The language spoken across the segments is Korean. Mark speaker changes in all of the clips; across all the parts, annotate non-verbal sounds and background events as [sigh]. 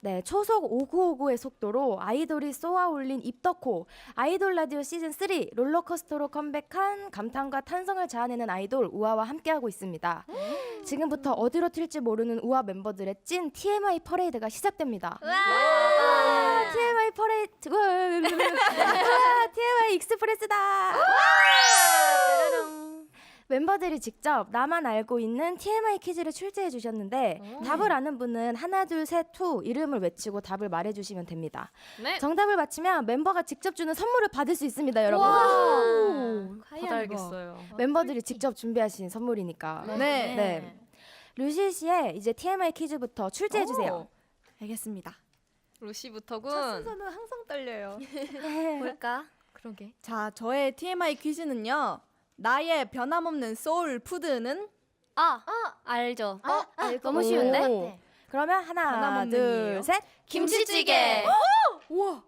Speaker 1: 네, 초속 5959의 속도로 아이돌이 쏘아 올린 입덕호, 아이돌 라디오 시즌 3 롤러코스터로 컴백한 감탄과 탄성을 자아내는 아이돌 우아와 함께하고 있습니다. 지금부터 어디로 튈지 모르는 우아 멤버들의 찐 TMI 퍼레이드가 시작됩니다. 와, TMI 퍼레이드, 와, TMI 익스프레스다. 멤버들이 직접 나만 알고 있는 TMI 퀴즈를 출제해 주셨는데 답을 아는 분은 하나 둘셋후 이름을 외치고 답을 말해 주시면 됩니다.
Speaker 2: 네.
Speaker 1: 정답을 맞히면 멤버가 직접 주는 선물을 받을 수 있습니다, 여러분.
Speaker 2: 와.
Speaker 1: 오.
Speaker 2: 받아야겠어요.
Speaker 1: 멤버들이 직접 준비하신 선물이니까.
Speaker 3: 네.
Speaker 1: 네. 루시 씨의 이제 TMI 퀴즈부터 출제해 주세요.
Speaker 3: 알겠습니다.
Speaker 2: 루시부터군.
Speaker 3: 첫 순서는 항상 떨려요. [laughs]
Speaker 2: 뭘까? 그러게.
Speaker 3: 자, 저의 TMI 퀴즈는요. 나의 변함없는 소울 푸드는
Speaker 4: 아, 알죠.
Speaker 2: 어?
Speaker 4: 알고.
Speaker 1: 너무
Speaker 4: 오.
Speaker 1: 쉬운데?
Speaker 4: 네.
Speaker 1: 그러면 하나,
Speaker 3: 변함없는
Speaker 1: 둘,
Speaker 3: 이에요?
Speaker 1: 셋.
Speaker 4: 김치찌개.
Speaker 3: 우와,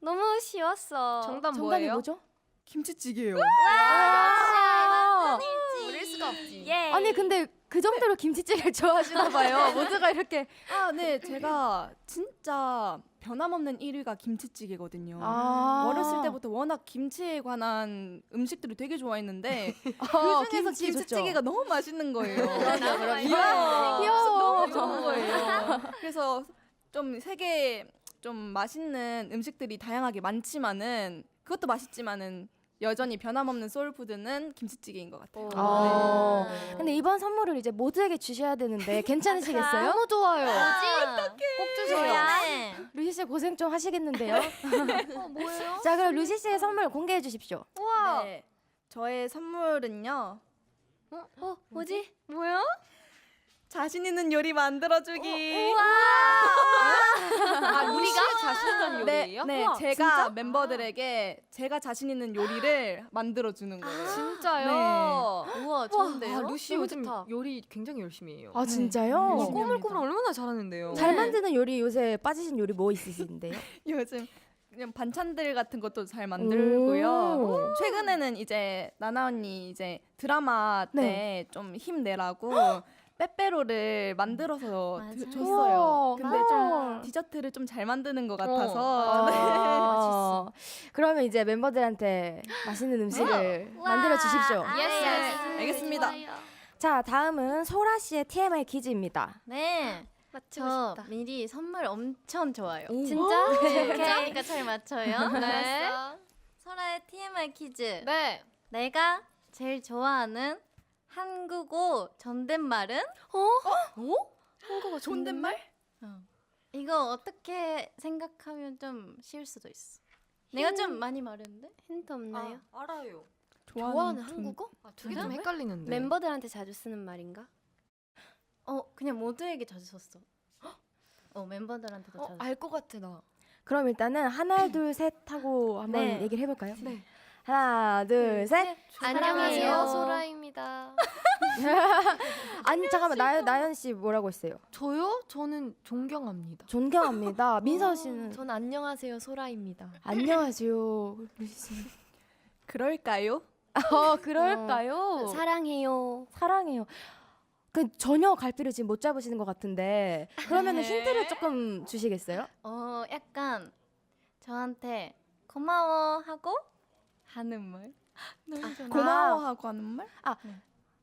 Speaker 4: 너무 쉬웠어.
Speaker 2: 정답
Speaker 1: 정답이
Speaker 2: 뭐예요?
Speaker 1: 뭐죠?
Speaker 3: 김치찌개요.
Speaker 1: 아,
Speaker 4: 모를 수가 없지.
Speaker 2: 예.
Speaker 1: 아니 근데 그 정도로 김치찌개를 좋아하시나 봐요. [laughs] 모두가 이렇게.
Speaker 3: 아, 네. 제가 진짜 변함없는 1위가 김치찌개거든요.
Speaker 1: 아.
Speaker 3: 어렸을 때부터 워낙 김치에 관한 음식들을 되게 좋아했는데
Speaker 1: 어, [laughs]
Speaker 3: 그 중에서
Speaker 1: 김치.
Speaker 3: 김치찌개가 너무 맛있는 거예요. 귀여워.
Speaker 1: 귀여워.
Speaker 3: 너무 좋은 거예요. 그래서 좀 세계 좀 맛있는 음식들이 다양하게 많지만은 그것도 맛있지만은 여전히 변함없는 소울푸드는 김치찌개인 것 같아요.
Speaker 1: 아.
Speaker 4: 네.
Speaker 1: 근데 이번 선물을 이제 모두에게 주셔야 되는데 [laughs] 괜찮으시겠어요?
Speaker 2: 너무 좋아요.
Speaker 4: 꼭
Speaker 2: 주세요.
Speaker 4: 네.
Speaker 1: 루시 씨 고생 좀 하시겠는데요.
Speaker 4: 어, 뭐예요? [laughs]
Speaker 1: 자, 그럼 루시 씨의 선물 공개해 주십시오.
Speaker 2: 우와.
Speaker 3: 네. 저의 선물은요.
Speaker 4: 어, 뭐지?
Speaker 2: 뭐야?
Speaker 3: 자신 있는 요리 만들어주기.
Speaker 2: 아, 우리가 자신 있는
Speaker 3: 네,
Speaker 2: 요리예요?
Speaker 3: 네,
Speaker 2: 우와,
Speaker 3: 제가
Speaker 2: 진짜?
Speaker 3: 멤버들에게 제가 자신 있는 요리를 만들어 주는 거예요.
Speaker 2: 진짜요?
Speaker 4: 우와, 좋은데요?
Speaker 2: 아, 루시
Speaker 4: 너무
Speaker 2: 요즘
Speaker 4: 좋다.
Speaker 2: 요리 굉장히 열심히 해요.
Speaker 1: 아, 진짜요?
Speaker 3: 네.
Speaker 2: 와,
Speaker 3: 열심히
Speaker 2: 꼬물꼬물 얼마나 잘하는데요.
Speaker 1: 잘 만드는 요리 요새 빠지신 요리 뭐 있으신데요? [laughs]
Speaker 3: 요즘 그냥 반찬들 같은 것도 잘 만들고요.
Speaker 1: 오.
Speaker 3: 최근에는 이제 나나 언니 이제 드라마
Speaker 1: 네.
Speaker 3: 때좀 힘내라고 [gasps] 빼빼로를 만들어서
Speaker 4: 맞아요.
Speaker 3: 드- 줬어요.
Speaker 1: 우와,
Speaker 3: 근데. 좀 디저트를 좀 잘 만드는 것 같아서
Speaker 1: 아, [laughs] 그러면 이제 멤버들한테 맛있는 음식을 만들어 주십시오.
Speaker 4: 아,
Speaker 2: 예스,
Speaker 4: 네.
Speaker 2: 예스.
Speaker 3: 알겠습니다.
Speaker 4: 좋아요.
Speaker 1: 자, 다음은 소라 씨의 TMI 퀴즈입니다.
Speaker 4: 네.
Speaker 2: 맞추고
Speaker 4: 저
Speaker 2: 싶다.
Speaker 4: 미리 선물 엄청 좋아요.
Speaker 1: 진짜?
Speaker 4: 그러니까 잘 맞춰요. [laughs]
Speaker 2: 네.
Speaker 4: 설아의 TMI 퀴즈.
Speaker 2: 네.
Speaker 4: 내가 제일 좋아하는 한국어 존댓말은?
Speaker 2: 한국어
Speaker 3: 존댓말?
Speaker 4: 이거 어떻게 생각하면 좀 쉬울 수도 있어. 내가 좀 많이 말했는데?
Speaker 5: 힌트 없나요?
Speaker 2: 아, 알아요.
Speaker 3: 좋아하는, 존-
Speaker 5: 한국어?
Speaker 2: 아, 두개좀 헷갈리는데.
Speaker 5: 멤버들한테 자주 쓰는 말인가?
Speaker 4: 어, 그냥 모두에게 자주 썼어. 어, 멤버들한테도 자주.
Speaker 2: 어, 알것 같아 나.
Speaker 1: 그럼 일단은 하나, 둘, 셋 하고 한번
Speaker 4: 네.
Speaker 1: 얘기를 해볼까요?
Speaker 2: 네.
Speaker 1: 하나, 둘, 셋.
Speaker 5: 안녕하세요. 소라입니다.
Speaker 1: 아니 잠깐만 나연 나연 씨 뭐라고 했어요?
Speaker 2: 저요? 저는 존경합니다.
Speaker 1: 존경합니다. 민서 씨는
Speaker 5: 전 안녕하세요, 소라입니다.
Speaker 1: 안녕하세요.
Speaker 3: 그럴까요?
Speaker 1: 어 그럴까요?
Speaker 5: 사랑해요.
Speaker 1: 사랑해요. 그 전혀 갈피를 지금 못 잡으시는 것 같은데 그러면 은
Speaker 4: 네.
Speaker 1: 힌트를 조금 주시겠어요?
Speaker 4: 어, 약간 저한테 고마워 하고 하는 말. 너무 좋네.
Speaker 3: 고마워하고 하는 말?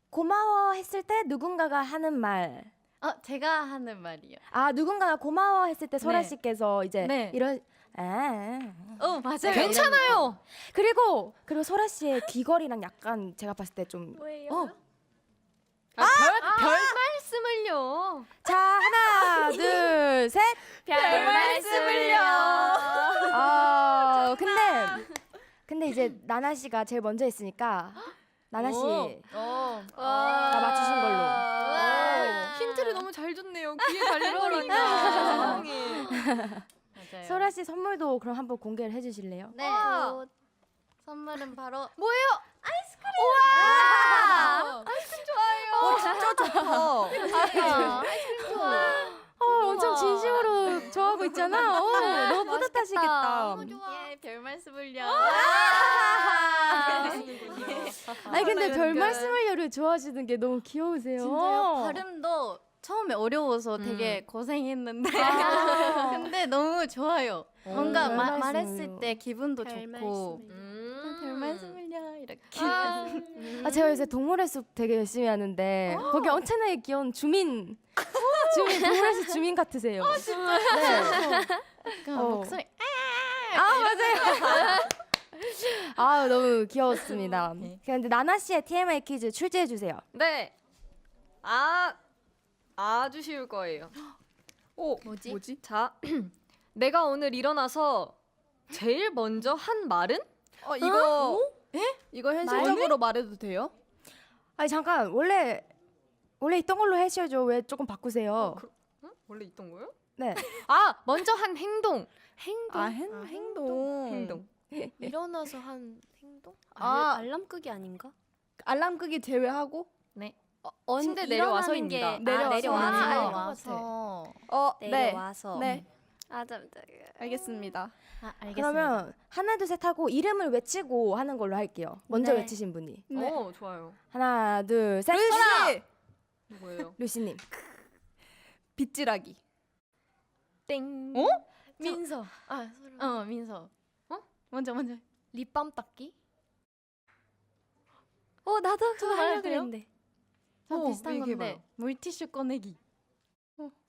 Speaker 1: 고마워 했을 때 누군가가 하는 말.
Speaker 4: 어, 제가 하는 말이요.
Speaker 1: 아 누군가가 고마워 했을 때 소라
Speaker 4: 네.
Speaker 1: 씨께서 이제
Speaker 4: 네.
Speaker 1: 이런 아
Speaker 4: 어, 맞아요.
Speaker 2: 괜찮아요.
Speaker 1: 그리고 그리고 소라 씨의 귀걸이랑 약간 제가 봤을 때 좀
Speaker 5: 뭐예요?
Speaker 1: 어.
Speaker 2: 아, 별, 별
Speaker 5: 말씀을요.
Speaker 1: 자 하나 둘 셋.
Speaker 4: 별 말씀을요.
Speaker 1: 어 근데 이제 [clears throat] 나나 씨가 제일 먼저 했으니까 나나 씨
Speaker 2: 어.
Speaker 1: 다 맞추신 걸로.
Speaker 4: 우와.
Speaker 2: 힌트를 너무 잘 줬네요. 귀에 달릴 거니까. 세상에.
Speaker 4: 맞아요.
Speaker 1: 소라 씨 선물도 그럼 한번 공개를 해주실래요?
Speaker 4: 네.
Speaker 2: 와.
Speaker 4: 선물은 바로
Speaker 3: 어, 진짜 좋다.
Speaker 1: 어 엄청 진심으로 좋아하고 있잖아. 어, 너무 뿌듯하시겠다.
Speaker 4: 예, 별 말씀을요.
Speaker 1: 아니 근데 별 말씀을요를 좋아하시는 게 너무 귀여우세요.
Speaker 4: 진짜요? 발음도 처음에 어려워서 되게 고생했는데
Speaker 1: 아. [laughs]
Speaker 4: 근데 너무 좋아요. 뭔가
Speaker 1: 별
Speaker 4: 마-. 말했을 때 기분도
Speaker 5: 별
Speaker 4: 좋고. 아, 별 말씀을요 이렇게
Speaker 1: 아 제가 요새 동물의 숲 되게 열심히 하는데 거기 엄청나게 귀여운 주민 주민 동물의 숲 주민 같으세요. 아 진짜? 네. 어.
Speaker 4: 목소리
Speaker 1: 아 맞아요. 아 너무 귀여웠습니다.
Speaker 3: 네.
Speaker 1: 그런데 나나 씨의 TMI 퀴즈 출제해 주세요.
Speaker 2: 네. 아 아주 쉬울 거예요. 오
Speaker 5: 뭐지?
Speaker 3: 뭐지?
Speaker 2: 자, [clears throat] 내가 오늘 일어나서 제일 먼저 한 말은?
Speaker 3: 어 이거 이거 현실적으로 말해도 돼요?
Speaker 1: 아니 잠깐 원래 원래 있던 걸로 해셔야죠. 왜 조금 바꾸세요?
Speaker 2: 그- 응? 원래 있던 거요?
Speaker 1: 네.
Speaker 2: 아 먼저 한 행동. 행동.
Speaker 3: 아, 행, 행동.
Speaker 2: 행동. [laughs]
Speaker 5: 일어나서 한 행동?
Speaker 3: 아.
Speaker 5: 알, 알람 끄기 아닌가?
Speaker 3: 알람 끄기 제외하고
Speaker 5: 언,
Speaker 2: 침대
Speaker 5: 일어나는
Speaker 2: 내려와서입니다.
Speaker 5: 게-
Speaker 3: 내려와서.
Speaker 5: 아, 내려와서.
Speaker 3: 아,
Speaker 5: 알
Speaker 3: 알것
Speaker 5: 것
Speaker 4: 와서
Speaker 3: 어 네.
Speaker 5: 내려와서.
Speaker 3: 네.
Speaker 5: 아, 잠, 잠.
Speaker 3: 알겠습니다.
Speaker 4: 아, 알겠습니다.
Speaker 1: 그러면 하나 둘 셋 하고 이름을 외치고 하는 걸로 할게요. 먼저
Speaker 5: 네.
Speaker 1: 외치신 분이
Speaker 3: 네.
Speaker 2: 어 좋아요.
Speaker 1: 하나 둘 셋.
Speaker 3: 루시
Speaker 2: 누구예요?
Speaker 1: 루시님.
Speaker 3: 빗질하기.
Speaker 2: 땡.
Speaker 3: 어?
Speaker 5: 민서. 아, 소라.
Speaker 4: 어 민서
Speaker 2: 어?
Speaker 4: 먼저 먼저
Speaker 5: 립밤 닦기? 어, 나도 그거 하려고? 그랬는데.
Speaker 4: 저
Speaker 2: 어,
Speaker 4: 비슷한 건데
Speaker 2: 얘기해봐요.
Speaker 4: 물티슈 꺼내기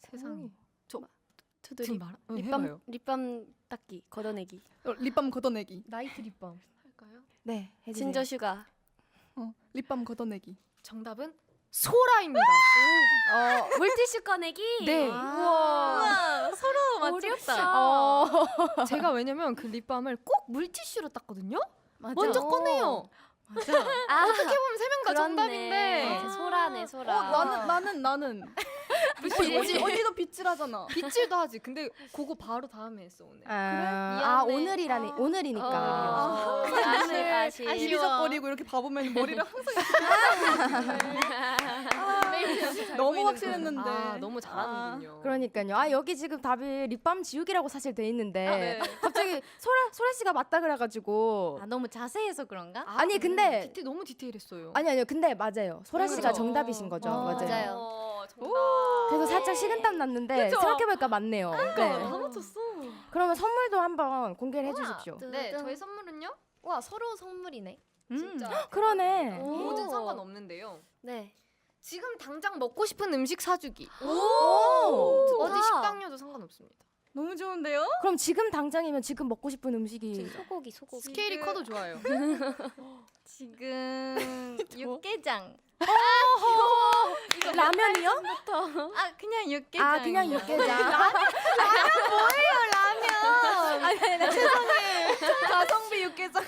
Speaker 2: 세상에.
Speaker 5: 저도
Speaker 2: 지금
Speaker 5: 립,
Speaker 2: 말. 응,
Speaker 5: 립밤,
Speaker 2: 해봐요.
Speaker 5: 립밤 닦기, 걷어내기.
Speaker 3: 어, 립밤 걷어내기.
Speaker 5: 나이트 립밤. 할까요?
Speaker 1: 네. 해주세요.
Speaker 5: 진저 슈가.
Speaker 3: 어, 립밤 걷어내기.
Speaker 2: 정답은 소라입니다.
Speaker 5: 어, 물티슈 꺼내기.
Speaker 2: 네.
Speaker 4: 우와 서로 맞췄다
Speaker 5: 어. [laughs]
Speaker 2: 제가 왜냐면 그 립밤을 꼭 물티슈로 땄거든요.
Speaker 4: 맞아.
Speaker 2: 먼저 꺼내요.
Speaker 4: 맞아
Speaker 5: 아,
Speaker 2: 어떻게 보면 세 명 다. 정답인데
Speaker 5: 아, 소라네, 소라.
Speaker 3: 어, 나는 나는 나는
Speaker 5: 그치?
Speaker 3: 언니 언니도 빗질하잖아.
Speaker 2: 빗질도 하지. 근데 그거 바로 다음에 했어 오늘.
Speaker 1: 아, 아
Speaker 5: 미안해.
Speaker 1: 오늘이라니
Speaker 5: 어.
Speaker 1: 오늘이니까.
Speaker 5: 어, 아쉬, 아쉬.
Speaker 4: 아쉬워.
Speaker 3: 이렇게 봐보면 머리를 항상 너무 확실했는데.
Speaker 2: 아 너무 잘하는군요.
Speaker 1: 그러니까요. 아 여기 지금 답이 립밤 지우기라고 사실 돼 있는데
Speaker 2: 아, 네.
Speaker 1: 갑자기 소라 소라 씨가 맞다 그래가지고
Speaker 4: 아 너무 자세해서 그런가?
Speaker 2: 아,
Speaker 1: 아니, 근데-
Speaker 2: 디테일 너무 디테일했어요.
Speaker 1: 아니 아니요. 근데 맞아요. 소라 씨가
Speaker 2: 그죠.
Speaker 1: 정답이신 거죠.
Speaker 4: 어,
Speaker 1: 맞아요.
Speaker 5: 맞아요.
Speaker 2: 어.
Speaker 1: 그래서 살짝 식은땀 났는데
Speaker 2: 그죠?
Speaker 1: 생각해보니까 맞네요.
Speaker 2: 다
Speaker 1: 네.
Speaker 2: 맞췄어.
Speaker 1: 그러면 선물도 한번 공개를. 해주십시오.
Speaker 2: 네. 저희 선물은요?
Speaker 5: 와, 서로 선물이네.
Speaker 3: 음.
Speaker 2: 진짜
Speaker 1: 그러네.
Speaker 5: 오.
Speaker 2: 뭐든 상관없는데요.
Speaker 5: 네.
Speaker 2: 지금 당장 먹고 싶은 음식 사주기.
Speaker 1: 오.
Speaker 2: 어디
Speaker 5: 좋다.
Speaker 2: 식당료도 상관없습니다.
Speaker 3: 너무 좋은데요?
Speaker 1: 그럼 지금 당장이면 지금 먹고 싶은 음식이
Speaker 5: 소고기, 소고기.
Speaker 2: 스케일이 커도 좋아요. [laughs]
Speaker 4: 지금 [laughs] 육개장
Speaker 1: 라면이요? [laughs]
Speaker 4: 아 그냥 육개장
Speaker 1: 아 그냥 육개장.
Speaker 3: 가성비 육개장.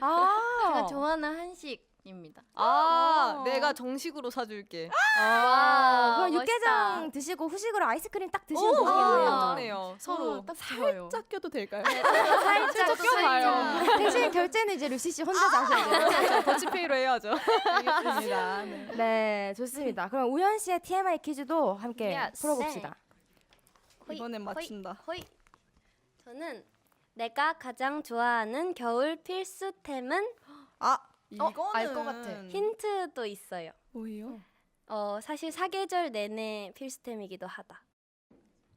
Speaker 1: 아.
Speaker 4: 제가 좋아하는 한식 입니다
Speaker 2: 아,
Speaker 1: 어.
Speaker 2: 내가 정식으로 사줄게.
Speaker 1: 아, 그럼
Speaker 5: 멋있다.
Speaker 1: 육개장 드시고 후식으로 아이스크림 딱 드시면
Speaker 2: 오,
Speaker 1: 되겠네요.
Speaker 2: 좋네요.
Speaker 3: 서로
Speaker 4: 딱 좋아요
Speaker 3: 살짝 껴도 될까요?
Speaker 1: 살짝
Speaker 2: 껴봐요.
Speaker 1: 대신 결제는 이제 루시 씨 혼자 하셔야 돼요.
Speaker 2: 더치페이로 해야죠.
Speaker 3: 알겠습니다. 네.
Speaker 1: 네, 좋습니다. 그럼 우연 씨의 TMI 퀴즈도 함께
Speaker 5: Yes.
Speaker 1: 풀어봅시다.
Speaker 5: 호이,
Speaker 3: 이번엔
Speaker 5: 호이,
Speaker 3: 맞춘다.
Speaker 5: 호이. 저는 내가 가장 좋아하는 겨울 필수템은
Speaker 3: 아 이거는
Speaker 2: 알 것 같아.
Speaker 5: 힌트도 있어요.
Speaker 3: 뭐예요?
Speaker 5: 어, 사실 사계절 내내 필수템이기도 하다.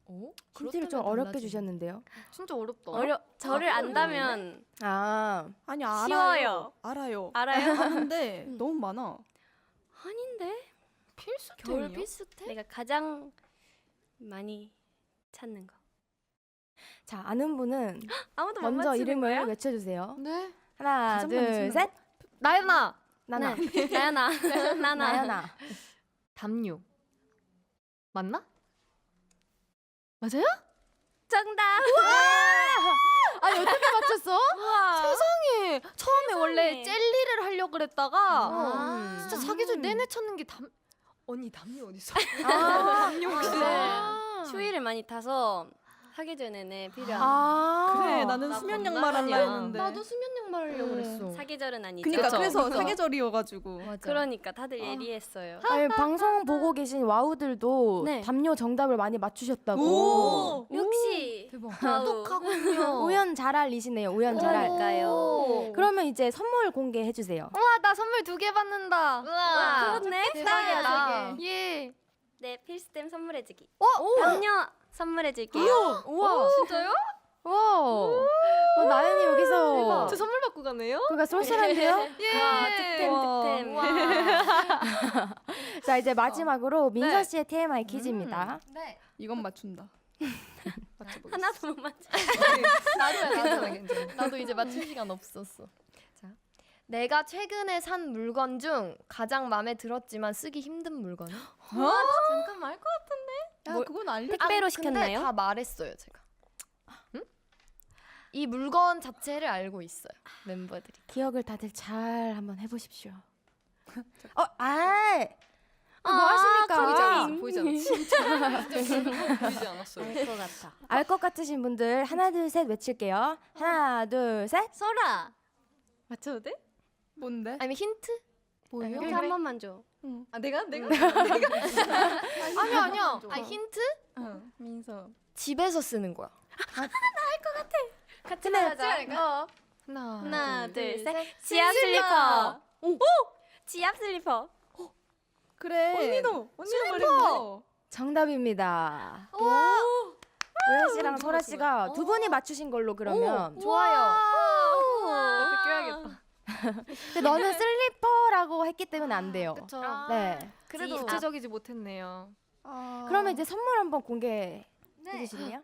Speaker 2: 오?
Speaker 1: 힌트를 좀 어렵게 주셨는데요.
Speaker 2: 진짜 어렵다.
Speaker 5: 어려 저를 안다면
Speaker 1: 아,
Speaker 3: 아니 알아요.
Speaker 5: 쉬워요.
Speaker 3: 알아요.
Speaker 5: 알아요?
Speaker 3: 아는데 [laughs] 너무 많아.
Speaker 5: 아닌데?
Speaker 2: 필수템이요?
Speaker 5: 겨울 필수템? 내가 가장 많이 찾는 거.
Speaker 1: 자 아는 분은 [gasps]
Speaker 5: 아무도 못
Speaker 1: 먼저
Speaker 5: 맞히는
Speaker 1: 이름을
Speaker 5: 거야?
Speaker 1: 외쳐주세요.
Speaker 2: 네.
Speaker 1: 하나,
Speaker 3: 가장
Speaker 1: 둘, 셋.
Speaker 2: 나연아.
Speaker 1: 나나,
Speaker 5: 네. [laughs] 나연아. [laughs] 나나.
Speaker 1: 나연아.
Speaker 2: 담요. 맞나? 맞아요?
Speaker 5: 정답. [laughs]
Speaker 1: 아니 어떻게 맞췄어?
Speaker 2: 세상에. 처음에 원래. 젤리를 하려고 그랬다가
Speaker 5: 아.
Speaker 2: 진짜 사계절 내내 찾는 게 담. 언니 담요 어디 있어?
Speaker 1: 아,
Speaker 5: 네. 추위를 많이 타서 사계절 내내 필요한
Speaker 1: 아,
Speaker 3: 그래 나는
Speaker 2: 나
Speaker 3: 수면
Speaker 2: 건강하냐.
Speaker 3: 양말 할라 했는데.
Speaker 2: 나도 수면 양말 하려고
Speaker 1: 음.
Speaker 2: 그랬어.
Speaker 5: 사계절은 아니죠.
Speaker 3: 그니까
Speaker 2: 그쵸?
Speaker 3: 그래서
Speaker 2: 그쵸?
Speaker 3: 사계절이어가지고.
Speaker 2: 맞아.
Speaker 5: 그러니까 다들 예리했어요.
Speaker 1: 아니, 방송 보고 계신 와우들도
Speaker 5: 네.
Speaker 1: 담요 정답을 많이 맞추셨다고.
Speaker 3: 오.
Speaker 5: 역시
Speaker 2: 대박.
Speaker 5: 와우.
Speaker 2: 똑똑하군요. [laughs]
Speaker 1: 우연 잘알이시네요. 우연 잘알.
Speaker 5: 그러니까요.
Speaker 1: 그러면 이제 선물 공개해 주세요.
Speaker 2: 우와 나 선물 두 개 받는다.
Speaker 5: 우와. 그렇네.
Speaker 2: 대박이다.
Speaker 5: 아,
Speaker 2: 예.
Speaker 5: 내 필수템 선물해주기.
Speaker 1: 어?
Speaker 5: 담요 선물해줄게요.
Speaker 1: 우와.
Speaker 2: 진짜요?
Speaker 1: 와. 어, 나연이 여기서
Speaker 2: 저 선물 받고 가네요.
Speaker 1: 그가 쏠쏠한데요?
Speaker 5: 와 [laughs] 득템
Speaker 2: 와.
Speaker 5: 득템. [laughs]
Speaker 1: 자 이제 마지막으로 민서
Speaker 2: 네.
Speaker 1: 씨의 TMI 퀴즈입니다.
Speaker 6: 네.
Speaker 3: 이건 맞춘다. [laughs]
Speaker 2: 맞춰보겠습니다.
Speaker 5: 하나도 못 맞춰.
Speaker 6: 나도야 나도.
Speaker 2: 괜찮아.
Speaker 6: 나도 이제 맞출 시간 없었어. 자, 내가 최근에 산 물건 중 가장 마음에 들었지만 쓰기 힘든 물건.
Speaker 3: 잠깐만 할것 같은데. 야
Speaker 6: 뭐-
Speaker 3: 그건 알려.
Speaker 5: 택배로
Speaker 6: 근데
Speaker 5: 시켰나요?
Speaker 6: 다 말했어요 제가. 응? 이 물건 자체를 알고 있어요 멤버들이.
Speaker 1: 기억을 다들 잘 한번 해보십시오. [laughs] 어, 아, 뭐
Speaker 5: 아,
Speaker 1: 하십니까?
Speaker 2: 보이지 않았어. 보이지 않았어. [laughs] 보이지 않았어요.
Speaker 5: 알 것 같아.
Speaker 1: 알 것 같으신 분들 하나 둘 셋 외칠게요. 하나 둘 셋.
Speaker 5: 소라.
Speaker 2: 맞춰도 돼?
Speaker 3: 뭔데?
Speaker 6: 아니면 힌트?
Speaker 3: 뭐예요?
Speaker 5: 힌트 [laughs] 한 번만 줘.
Speaker 2: 아 내가 내가
Speaker 6: 아니요 아니요. 아 힌트?
Speaker 3: 응. 민서.
Speaker 6: 집에서 쓰는 거야.
Speaker 1: 같이
Speaker 6: 하자.
Speaker 1: 하자.
Speaker 6: 하나,
Speaker 5: 하나, 둘, 셋.
Speaker 6: 셋.
Speaker 5: 지압 슬리퍼. 오! 지압 슬리퍼.
Speaker 3: 그래.
Speaker 2: 언니도 언니도 말했어.
Speaker 1: 정답입니다. 우현 씨랑 소라 씨가 두 분이 맞추신 걸로 그러면.
Speaker 6: 좋아요.
Speaker 1: 근데 너는 슬리퍼라고 했기 때문에 안 돼요.
Speaker 6: 그쵸.
Speaker 1: 네.
Speaker 2: 그래도. 구체적이지 못했네요.
Speaker 1: 그러면 이제 선물 한번 공개해
Speaker 6: 네.
Speaker 1: 주실래요?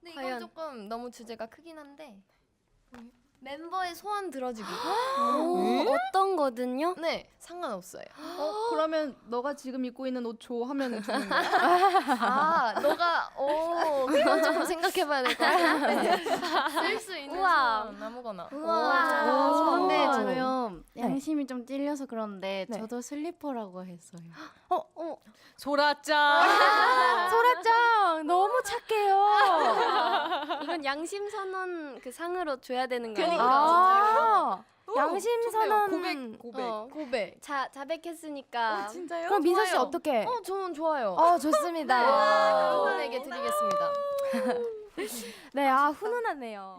Speaker 6: 근데
Speaker 5: 과연?
Speaker 6: 이건 조금 너무 주제가 크긴 한데 멤버의 소원 들어주기.
Speaker 5: 오, 어떤 거든요?
Speaker 6: 네, 상관없어요.
Speaker 3: 어 그러면 너가 지금 입고 있는 옷 줘 하면 주는 거야? [laughs]
Speaker 6: 아, 너가 오, 그건 조금 생각해봐야 될 것 같은데 쓸수 있는
Speaker 5: 우와.
Speaker 6: 소원 아무거나.
Speaker 5: 우와.
Speaker 1: 오.
Speaker 4: 근데
Speaker 1: 오.
Speaker 4: 저요
Speaker 1: 네.
Speaker 4: 양심이 좀 찔려서 그런데
Speaker 1: 네.
Speaker 4: 저도 슬리퍼라고 했어요.
Speaker 2: 소라짱.
Speaker 1: 소라짱 너무 착해요. [laughs]
Speaker 5: 이건 양심 선언 그 상으로 줘야 되는 거
Speaker 2: 그러니까.
Speaker 5: 아니에요?
Speaker 1: 아, 양심. 선언.
Speaker 2: 고백 고백.
Speaker 6: 어, 고백.
Speaker 5: 자, 자백했으니까
Speaker 3: 진짜요?
Speaker 1: 그럼 민서 씨. 어떻게?
Speaker 6: 어, 저는 좋아요.
Speaker 1: 어 좋습니다. [laughs]
Speaker 6: 두 분에게 드리겠습니다. [laughs]
Speaker 1: 네, 아 훈훈하네요.